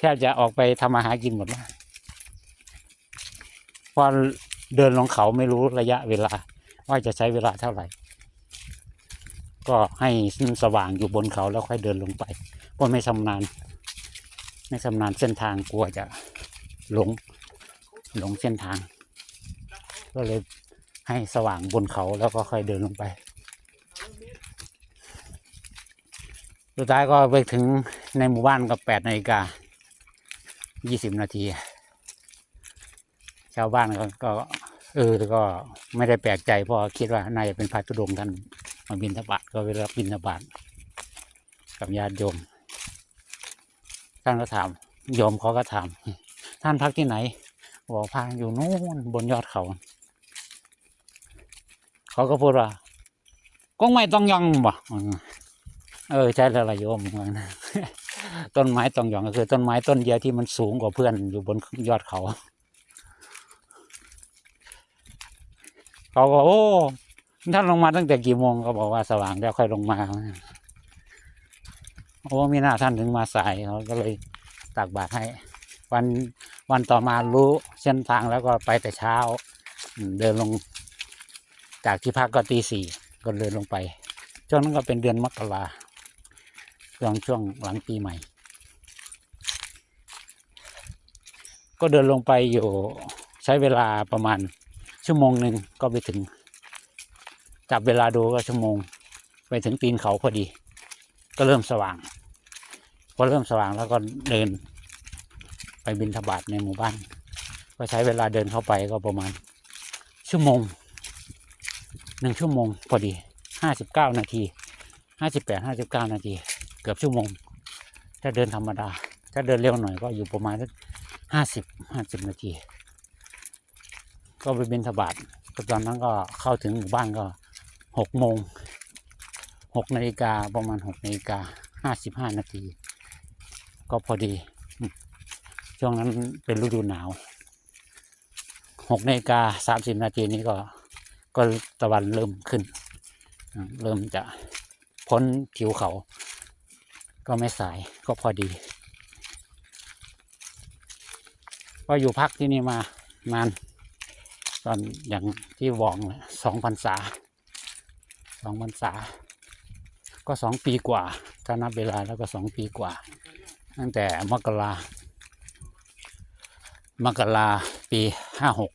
แทบจะออกไปทำอาหากินหมดแล้วพอเดินลงเขาไม่รู้ระยะเวลา ว่าจะใช้เวลาเท่าไหร่ ก็ให้สว่างอยู่บนเขาแล้วค่อยเดินลงไป เพราะไม่ชำนาญไม่ชำนาญเส้นทางกลัวจะหลงหลงเส้นทาง ก็เลยให้สว่างบนเขาแล้วก็ค่อยเดินลงไป สุดท้ายก็ไปถึงในหมู่บ้านก็แปดนาฬิกา ยี่สิบนาที ชาวบ้านก็ก็ เออก็ไม่ได้แปลกใจเพราะคิดว่านาจะเป็นพระธุดงค์ท่านมาบินทบาทก็ไปรับบินทบาทกับญาติโยม ท่านก็ถามโยมเขาก็ถาม ท่านพักที่ไหนบอกพักอยู่นู่นบนยอดเขา เขาก็พูดว่าก็ไม่ต้องยองบ่เออใช่แล้วละโยมนะ ต้นไม้ตองหยองก็คือ ต้นไม้ต้นเดียวที่มันสูงกว่าเพื่อนอยู่บนยอดเขา เขาก็โอ้ท่านลงมาตั้งแต่กี่โมงเขาบอกว่าสว่างแล้วค่อยลงมาโอ้มีหน้าท่านถึงมาสายเขาก็เลยตักบาตรให้ วันวันต่อมารู้เส้นทางแล้วก็ไปแต่เช้า เดินลง จากที่พักก็ตีสี่ก็เดินลงไปช่วงนั้นก็เป็นเดือนมกรา ช่วงช่วงหลังปีใหม่ ก็เดินลงไปอยู่ใช้เวลาประมาณชั่วโมงหนึ่งก็ไปถึง จับเวลาดูก็ชั่วโมง ไปถึงตีนเขาพอดี ก็เริ่มสว่าง พอเริ่มสว่างแล้วก็เดิน ไปบินทบาทในหมู่บ้าน ก็ใช้เวลาเดินเข้าไปก็ประมาณ ชั่วโมงหนึ่งชั่วโมงพอดีห้าสิบเก้านาทีห้าสิบแปดห้าสิบเก้านาที เกือบชั่วโมง ถ้าเดินธรรมดา ถ้าเดินเร็วหน่อยก็อยู่ประมาณห้าสิบห้าสิบนาที ก็ไปบินทบาทก็ตอนนั้นก็เข้าถึงหมู่บ้านก็หกโมงหกนาฬิกาประมาณหกนาฬิกาห้าสิบห้านาที ก็พอดี ช่วงนั้นเป็นฤดูหนาวหกนาฬิกาสามสิบนาทีนี้ก็ก็ตะวันเริ่มขึ้น เริ่มจะพ้นทิวเขา ก็ไม่สายก็พอดี ก็อยู่พักที่นี่มานานตอนอย่างที่บอกสองพรรษาสองพรรษา ก็สองปีกว่า ถ้านับเวลาแล้วก็สองปีกว่า ตั้งแต่มกรามกราปีห้าหก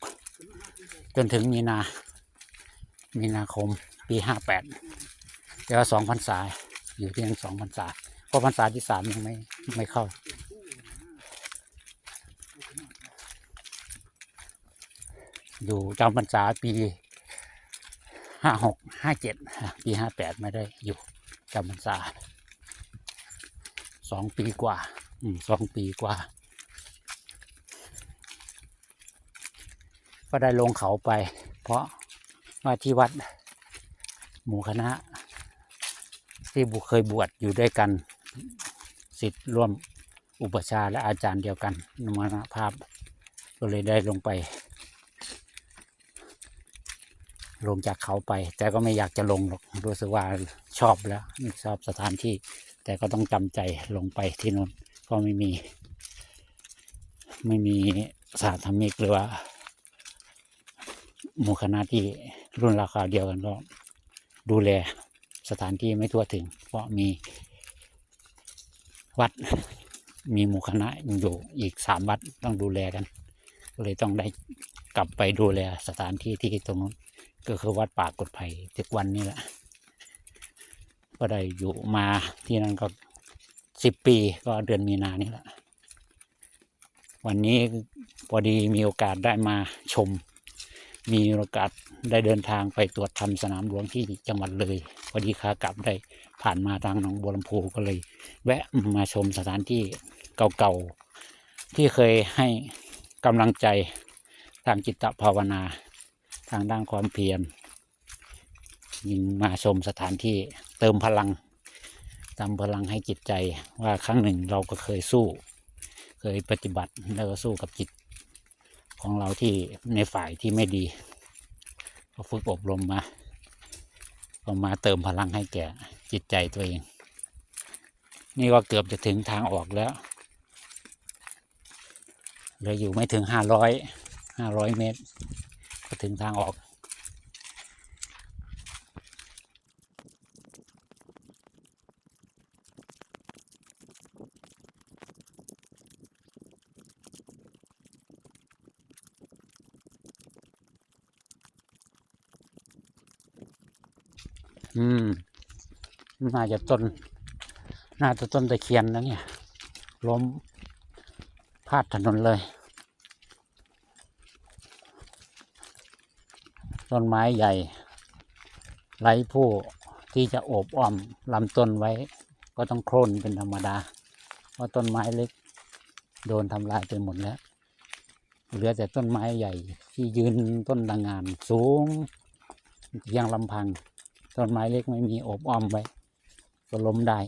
จนถึงมีนา มีนาคมปีห้าแปดแต่ว่าสองพรรษาอยู่ที่ยังสองพรรษา ราะพรรษาที่สามยังไม่ไม่เข้า อยู่จำพรรษาปีห้าหกห้าเจ็ดปีห้าแปดไม่ได้อยู่จำพรรษาสองปีกว่า อืมสองปีกว่า ก็ได้ลงเขาไป เพราะว่าที่วัด หมู่คณะ ที่บุเคยบวชอยู่ด้วยกัน สิทธิ์ร่วมอุปชาและอาจารย์เดียวกันนมรณภาพ ก็เลยได้ลงไป ลงจากเขาไป แต่ก็ไม่อยากจะลงหรอกรู้สึกว่าชอบแล้วชอบสถานที่ แต่ก็ต้องจำใจลงไปที่นู่นก็ไม่มี ไม่มีสาธมิกหรือว่าหมู่คณะที่รุ่นราคาเดียวกันก็ดูแลสถานที่ไม่ทั่วถึง เพราะมี วัด มีหมู่คณะอยู่อีกสามวัดต้องดูแลกันก็เลยต้องได้กลับไปดูแลสถานที่ที่ตรงนู้นก็คือวัดป่ากดไผ่ตึกวันนี่แหละ ก็ได้อยู่มาที่นั่นก็สิบปีก็เดือนมีนานี่แหละ วันนี้พอดีมีโอกาสได้มาชม มีโอกาสได้เดินทางไปตรวจทำสนามหลวงที่จังหวัดเลยพอดีขากลับได้ผ่านมาทางหนองบัวลำพูก็เลย แวะมาชมสถานที่เก่าๆ ที่เคยให้กำลังใจทางจิตภาวนาทางด้านความเพียรยิงมาชมสถานที่เติมพลังเติมพลังให้จิตใจว่าครั้งหนึ่งเราก็เคยสู้ เคยปฏิบัติแล้วก็สู้กับจิต ของเราที่ในฝ่ายที่ไม่ดีก็ฝึกอบรมมาก็มาเติมพลังให้แก่จิตใจตัวเอง นี่ก็เกือบจะถึงทางออกแล้วเหลืออยู่ไม่ถึงห้าร้อยห้าร้อยเมตร ก็ถึงทางออก อืมน่าจะต้นน่าจะต้นตะเคียนนะเนี่ย ล้มพาดถนนเลย ต้นไม้ใหญ่ไร้ผู้ที่จะโอบอ้อมลำต้นไว้ ก็ต้องโค่นเป็นธรรมดา เพราะต้นไม้เล็ก โดนทำลายไปหมดแล้ว เหลือแต่ต้นไม้ใหญ่ที่ยืนต้นตางงานสูงเพียงลำพัง ต้นไม้เล็กไม่มีโอบอ้อมไว้ก็ล้มได้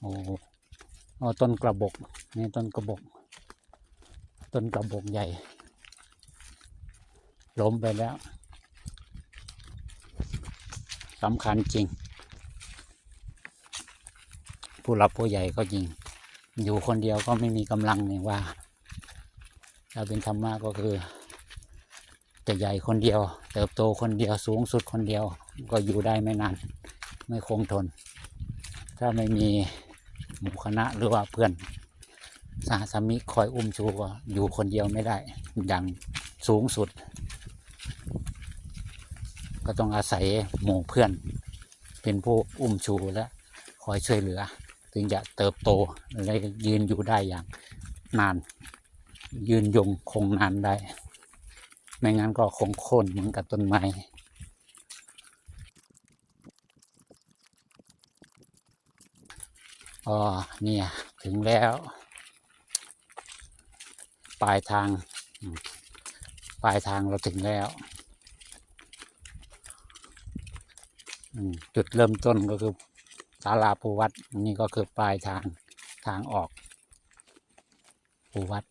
โอ้เอาต้นกระบอกนี่ต้นกระบอก ต้นกระบอกใหญ่ ล้มไปแล้วสำคัญจริง ผู้หลับผู้ใหญ่ก็จริง อยู่คนเดียวก็ไม่มีกำลังเนี่ยว่าถ้าเป็นธรรมะก็คือ จะใหญ่คนเดียว เติบโตคนเดียวสูงสุดคนเดียว ก็อยู่ได้ไม่นาน ไม่คงทน ถ้าไม่มีหมู่คณะหรือว่าเพื่อนสหสามิคอยอุ้มชูก็อยู่คนเดียวไม่ได้ อย่างสูงสุด ก็ต้องอาศัยหมู่เพื่อน เป็นผู้อุ้มชูและคอยช่วยเหลือ ถึงจะเติบโตและยืนอยู่ได้อย่างนาน ยืนยงคงนานได้ ไม่งั้นก็คงโค่นเหมือนกับต้นไม้อ๋อเนี่ย ถึงแล้ว ปลายทาง ปลายทางเราถึงแล้ว จุดเริ่มต้นก็คือศาลาปูวัดนี่ก็คือปลายทางทางออกปูวัด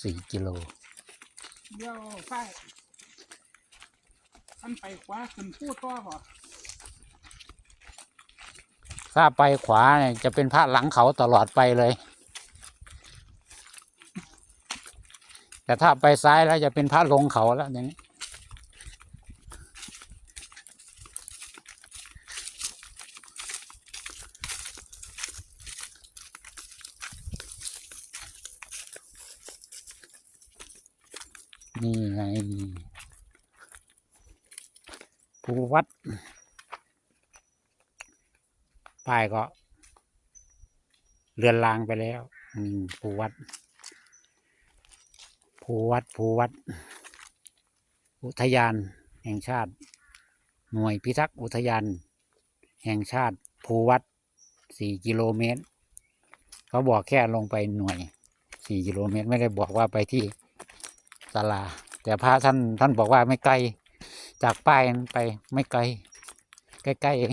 สี่กิโล เดี๋ยวใต้อันไปขวาขึ้นพูดต่อบ่ถ้าไปขวาเนี่ยจะเป็นพระหลังเขาตลอดไปเลย แต่ถ้าไปซ้ายแล้วจะเป็นพระลงเขาแล้วอย่างนี้ นี่ไงภูวัดป้ายก็เลือนลางไปแล้วภูวัดภูวัดภูวัด อุทยานแห่งชาติ หน่วยพิทักษ์อุทยาน แห่งชาติภูวัดสี่กิโลเมตร เขาบอกแค่ลงไปหน่วยสี่กิโลเมตร ไม่ได้บอกว่าไปที่ ศาลา แต่พระท่านท่านบอกว่าไม่ไกล จากป้ายไปไม่ไกล ใกล้ๆเอง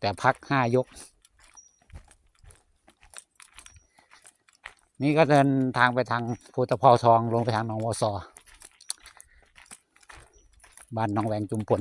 แต่พักห้ายก นี่ก็เดินทางไปทางภูตะพอทองลงไปทางหนองวัวซอบ้านหนองแวงจุมพล